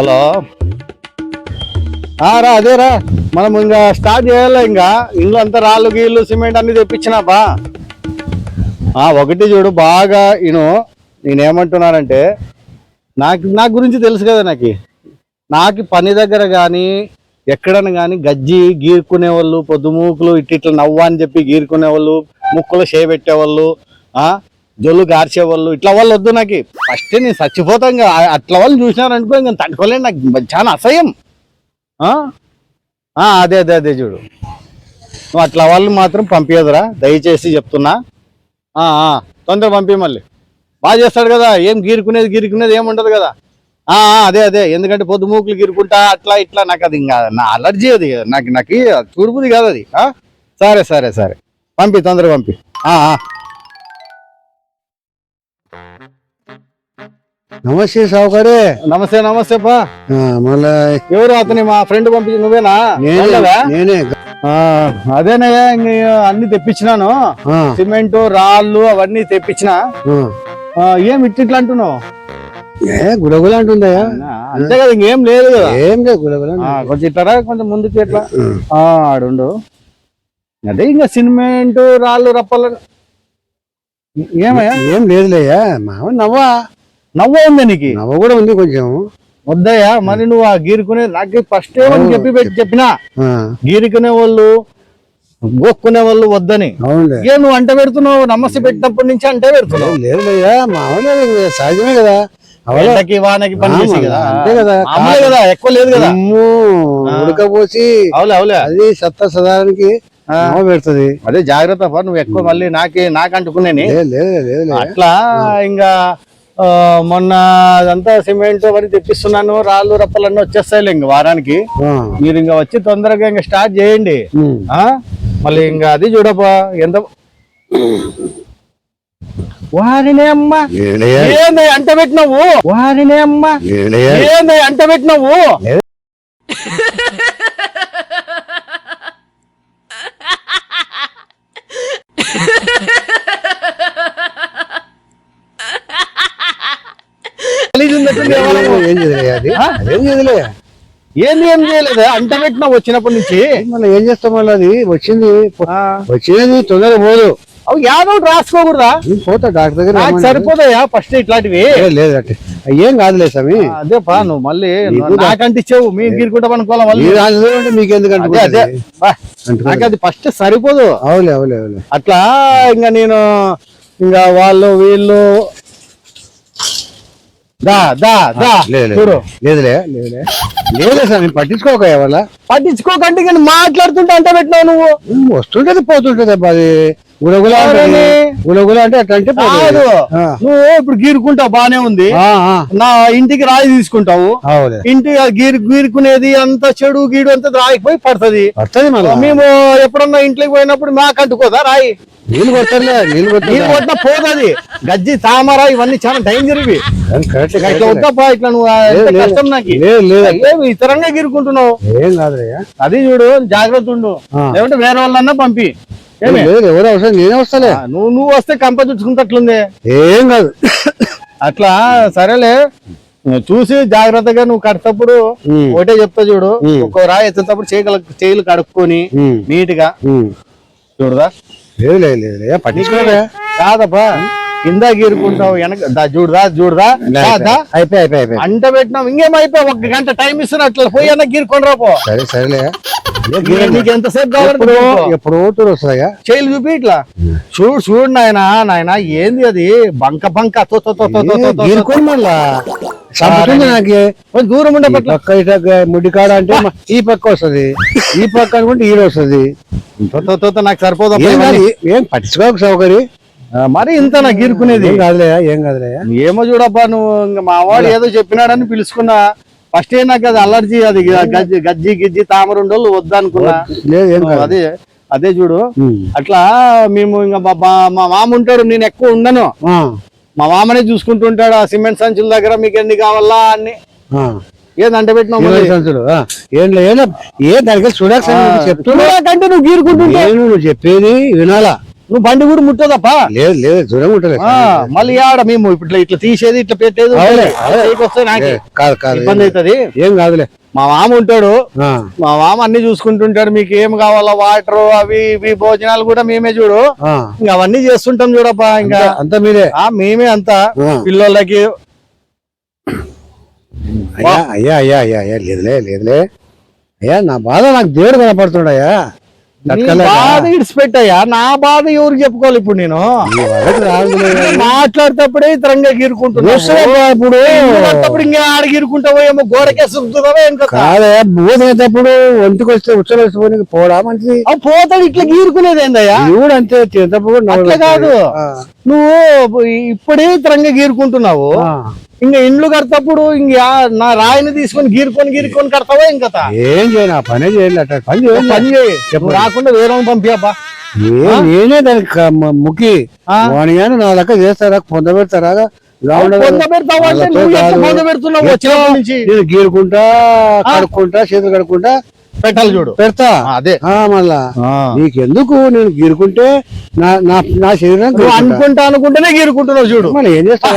Hello. రా అదేరా మనం ఇంకా స్టార్ట్ చేయాలి ఇంకా? ఇంట్లో అంతా రాళ్ళు గీళ్ళు సిమెంట్ అన్ని తెప్పించినాపా ఒకటి చూడు బాగా ఇను. నేనేమంటున్నానంటే నాకు నా గురించి తెలుసు కదా నాకు. నాకు పని దగ్గర కానీ ఎక్కడన్నా కానీ గజ్జి గీరుకునే వాళ్ళు పొద్దుమూకులు ఇట్ నవ్వా అని చెప్పి గీరుకునే వాళ్ళు ముక్కులు చేపెట్టేవాళ్ళు జొల్లు జొల్లు గార్చేవాళ్ళు ఇట్లా వాళ్ళు వద్దు నాకు. ఫస్ట్ నేను చచ్చిపోతాం ఇంకా అట్లా వాళ్ళు చూసినారనుకో ఇంకా తట్టుకోలేను నాకు. చాలా అసహ్యం. అదే అదే అదే చూడు. నువ్వు అట్లా వాళ్ళు మాత్రం పంపించదురా దయచేసి చెప్తున్నా. తొందర తొందరగా పంపి మళ్ళీ. బాగా చేస్తాడు కదా. ఏం గీరుకునేది గీరుకునేది ఏముండదు కదా. అదే అదే. ఎందుకంటే పొద్దు మూకులు గిరుకుంటా అట్లా ఇట్లా. నాకు అది ఇంకా నా అలర్జీ అది. నాకు నాకు చూడుపుది కాదు అది. సరే సరే సరే. పంపి తొందరగా పంపి. నమస్తే సావుకారే. నమస్తే నమస్తే పా మళ్ళా ఎవరు అతని మా ఫ్రెండ్ పంపించి నువ్వేనా? నేనే అదేనయ్యా అన్ని తెప్పించినాను. సిమెంట్ రాళ్ళు అవన్నీ తెప్పించిన. ఏం ఇట్లా అంటున్నావు ఏ గులగుల అంటుందయ్యా. అంతే కదా ఇంకేం లేదు కదా. ఏం లేదు గులగుల ఆ, కొంచెం ఇట్లా కొంచెం ముందుకు ఇట్లా ఆ, ఆడుండు. అదే ఇంకా సిమెంట్ రాళ్ళు రప్పలు. ఏమయ్యా? ఏం లేదులేయ్యా మామ నవ్వా. నవ్వు ఉంది నీకు? నవ్వ కూడా ఉంది కొంచెం. వద్దయ్యా మరి నువ్వు ఆ గీరుకునే నాకు ఫస్ట్ ఏమని చెప్పి పెట్టి చెప్పినా? గీరుకునే వాళ్ళు గోక్కునే వాళ్ళు వద్దని. ఏ నువ్వు అంట పెడుతున్నావు? నమస్తే పెట్టినప్పటి నుంచి అంటే పెడుతున్నావు. ఇది సహజమే కదా. ఎండకి వానకి పని కదా. అంతే కదా. మామూలే కదా ఎక్కువ లేదు కదా. ఉడకపోసి అవులే అవులే. అది సత్తా సదానికి పెడుతుంది. అదే జాగ్రత్త నువ్వు ఎక్కువ మళ్ళీ నాకే నాకు లేదు లేదు లేదు అట్లా ఇంకా మొన్న అదంతా సిమెంట్ అవన్నీ తెప్పిస్తున్నాను రాళ్ళు రప్పలన్నీ వచ్చేస్తాయి ఇంక వారానికి. మీరు ఇంకా వచ్చి తొందరగా ఇంకా స్టార్ట్ చేయండి. ఆ? మళ్ళీ ఇంకా అది చూడపా ఎంత వారినే అమ్మా. ఏంది అంట పెట్టినావు? వారినే అమ్మా ఏంది అంట పెట్టినావు? ఏం చేయలే? అది? అదేం చేయలే? ఏంది ఏం చేయలేదు? అంట పెట్టినావు వచ్చినప్పటి నుంచి. మళ్ళీ ఏం చేస్తాం మళ్ళీ అది? వచ్చింది. ఆ, వచ్చినది తొందరగా పోదు. అవి యాదో ఒకటి రాసుకోకూడదా? పోతా డాక్టర్ దగ్గర నాకు. సరిపోతాయా? ఫస్ట్ ఇట్లాంటివి. ఏ, లేదు ఏం కాదులే స్వామి. అదే పా నువ్వు మళ్ళీ నాకంటిచ్చావు మేము గీరుకుంటాం అనుకోవాలి అంటే మీకు ఎందుకు అదే. నాకు అది ఫస్ట్ సరిపోదు. అవులే అవులే అవులే. అట్లా ఇంకా నేను ఇంకా వాళ్ళు వీళ్ళు దా దా దా. లేదులే లేదులే. లేదులే స్వామి పట్టించుకోక వల్ల పట్టించుకోకంటే కానీ మాట్లాడుతుంటే అంట పెట్టినావు నువ్వు. వస్తుంటది పోతుంటది అది. ఎవరని? గులగుల అంటే పోతుంది. కాదు. నువ్వు ఇప్పుడు గీరుకుంటావు బానే ఉంది. నా ఇంటికి రాయి తీసుకుంటావు. ఇంటి గీరు గీరుకునేది అంత చెడు గీడు అంతా రాయిపోయి పడుతుంది. మేము ఎప్పుడన్నా ఇంట్లోకి పోయినప్పుడు మాకు అంటుకోదా రాయి? నీళ్ళు కొట్టలే నీళ్ళు కొట్టినా పోదది. గజ్జి తామర ఇవన్నీ చాలా డేంజర్ ఇవి. ఇట్లా ఇట్లా నువ్వు. కష్టం నాకు. ఇతరంగా గీరుకుంటున్నావు. ఏం కాదులయ్యా అది చూడు జాగ్రత్త ఉండు. ఆ. లేదంటే వేరే వాళ్ళన్నా పంపి. లేదు ఎవరు అవసరం నేనే వస్తాలే. నువ్వు నువ్వు వస్తే కంప చుట్టుకుంటట్లుంది ఏం కాదు. అట్లా సరేలే. చూసి జాగ్రత్తగా నువ్వు కడతప్పుడు ఒకటే చెప్తా చూడు. ఒక్కో రాయి ఎత్తేటప్పుడు చేయగల చేతులు కడుక్కొని నీట్గా. చూడదా లేదు లేదు లేదు పట్టించుకోలే కాదప్పా కింద గీరుకుంటావు వెనక దా చూడదా చూడదా దా. అయిపోయి అయిపోయి అయిపోయి అంట పెట్టినావు ఇంకేమైపోయి ఒక గంట టైం ఇస్తున్నా అట్లా పోయి అన్న గీరుకొని రాపో సరే సరేలే. నీకు ఎంతసేపు కావాలి ఎప్పుడు తూరు వస్తుందా చేయలు చూపి ఇట్లా. చూడు చూడు నాయన నాయన ఏంది అది? బంక బంక. గీరుకొని మళ్ళా? నాకు. కొంచెం దూరం ఉండే పక్క ఇట ముడి కాడ అంటే ఈ పక్క వస్తది. ఈ పక్క అనుకుంటే ఈ వస్తది. నాకు సరిపోదు. ఏం పట్టించుకోక సౌకర్యం. మరి ఇంత నా గీరుకునేది. ఏం కాదులే ఏం కాదులే. ఏమో చూడబ్బా నువ్వు ఇంకా మా వాడు ఏదో చెప్పినాడని పిలుచుకున్నా. ఫస్ట్ ఏ నాకు అది అలర్జీ అది గజ్జి గజ్జి గిజ్జి తామరుండోళ్ళు వద్దనుకున్నా. అదే అదే చూడు. అట్లా మేము ఇంకా మా మామ ఉంటాడు నేను ఎక్కువ ఉండను. మా మామనే చూసుకుంటుంటాడు ఆ సిమెంట్ సంచుల దగ్గర మీకు ఎన్ని కావాలా అన్ని. ఏదంటే పెట్టినావు ఏం దానికి చూడకంటే నువ్వు గీరుకుంటుంటావు నేను నువ్వు చెప్పేది వినాలా? నువ్వు బండి కూడా ముట్టదప్పా లేదు లేదు దూరం మళ్ళీ ఆడ మేము ఇట్లా ఇట్లా తీసేది ఇట్లా పెట్టేది వస్తే నాకే కాదు కాదు ఇబ్బంది అవుతుంది. ఏం కాదులే. మా మామ ఉంటాడు. మా మామ అన్ని చూసుకుంటుంటాడు. మీకు ఏం కావాలా వాటర్ అవి ఇవి భోజనాలు కూడా మేమే చూడు. ఇంకా అవన్నీ చేస్తుంటాం చూడప్పా ఇంకా. అంతా- మీరే. మేమే అంతా. పిల్లలకి అయ్యా అయ్యా అయ్యా అయ్యా లేదులే లేదులే. అయ్యా నా బాధ నాకు దేవుడు కనపడుతున్నాడయ్యా. బాధ ఇడిచిపెట్టయ్యా నా బాధ ఎవరికి చెప్పుకోవాలి ఇప్పుడు నేను. మాట్లాడేటప్పుడే ఇతరంగా ఇప్పుడు? మాట్లాడేటప్పుడు ఇంకా ఆడ గీరుకుంటావో ఏమో గోడకే సుక్కుతున్నావో ఏం కథ? కాదే ఒంటికి వస్తే ఉచ్చలు వేసుకొని పోవడా మంచిది? పోతాడు ఇట్లా గీరుకునేది ఏందయ్యా? అంతే కాదు. నువ్వు ఇప్పుడే ఇతరంగా గీరుకుంటున్నావు. ఇంకా ఇండ్లు కడతప్పుడు ఇంకా నా రాయిని తీసుకొని గీరుకొని గీరుకొని కడతావో కథ ఏం చేయను ఆ పనే చేయాలి అట్లా. పని చేయాలి పని చేయి. రాకుండా వేరే పంపియబ్బా. నేనే దానికి క- మ- ముక్కి ఆ? వాని కానీ నా లెక్క చేస్తారా? పొంద పెడతారా? ఇలా ఉండదు. పొంద పెడతావు అంటే వాళ్ళతో నువ్వు ఎట్లా కాదు. పొంద పెడుతున్నావు? వచ్చినప్పటి నుంచి. నేను గీరుకుంటా కడుక్కుంటా చేతులు కడుక్కుంటా పెట్టాలి చూడు. పెడతా. అదే. మళ్ళా. నీకెందుకు నేను గీరుకుంటే నా నా శరీరం నువ్వు. అనుకుంటా అనుకుంటేనే గీరుకుంటున్నావు చూడు. మళ్ళీ ఏం చేస్తా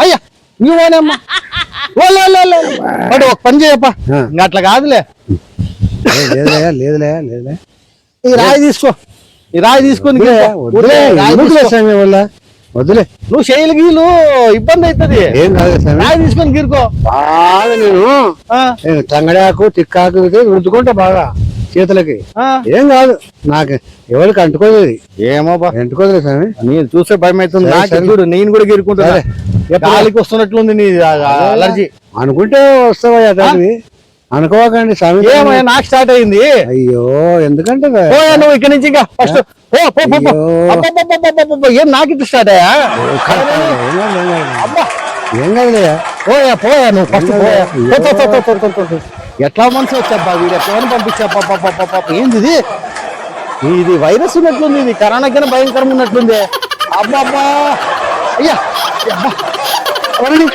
అయ్యా నువ్వేనమ్మా? ఒక పని చేయప్పా. అట్లా కాదులే. లేదులే లేదులే లేదులే. ఈ రాయి తీసుకో. ఈ రాయి తీసుకొని వల్ల వద్దులే నువ్వు శైలి గీలు ఇబ్బంది అవుతుంది ఏం కాదు స్వామి? రాయి తీసుకొని గీరుకో. బాగా నేను ఆ, నేను తంగడాకు తిక్కాకు రుద్దుకుంటా బాగా చేతులకి. ఆ. ఏం కాదు నాకు ఎవరికి అంటుకోదు ఇది ఏమో బా. అంటుకోదులే స్వామి. నేను చూస్తే భయం అవుతుంది సరే, నాకు సరే. చూడు నేను కూడా గీరుకుంటున్నా. సరే. ఎప్పుడు? గాలికి వస్తున్నట్లుంది నీ అలర్జీ. అనుకుంటే వస్తావా అనుకోకండి స్వామి నాకు స్టార్ట్ అయింది అయ్యో ఎందుకంటే పోయా నువ్వు ఇక్కడి నుంచి ఇంకా ఫస్ట్ పో పో పో, పో. అయ్యో. అబ్బబ్బబ్బబ్బబ్బబ్బ, ఏం నాకు ఇట్లా స్టార్ట్ అయ్యా ఏం కాదు, ఏం కాదు, ఏం కాదు. అబ్బా ఏం కాదులే పోయా పోయా నువ్వు ఫస్ట్ పోయా అయ్యో. పో, పో, పో, పో, పో, పో, పో. ఎట్లా మనసు వచ్చాబ్బా వీడు ఎట్లా పంపించా ఏంది ఇది ఇది వైరస్ ఉన్నట్లుంది ఇది కరోనా కన్నా భయంకరంగా ఉన్నట్లుంది అబ్బా అబ్బా అయ్యా అబ్బా. ఎవరండి?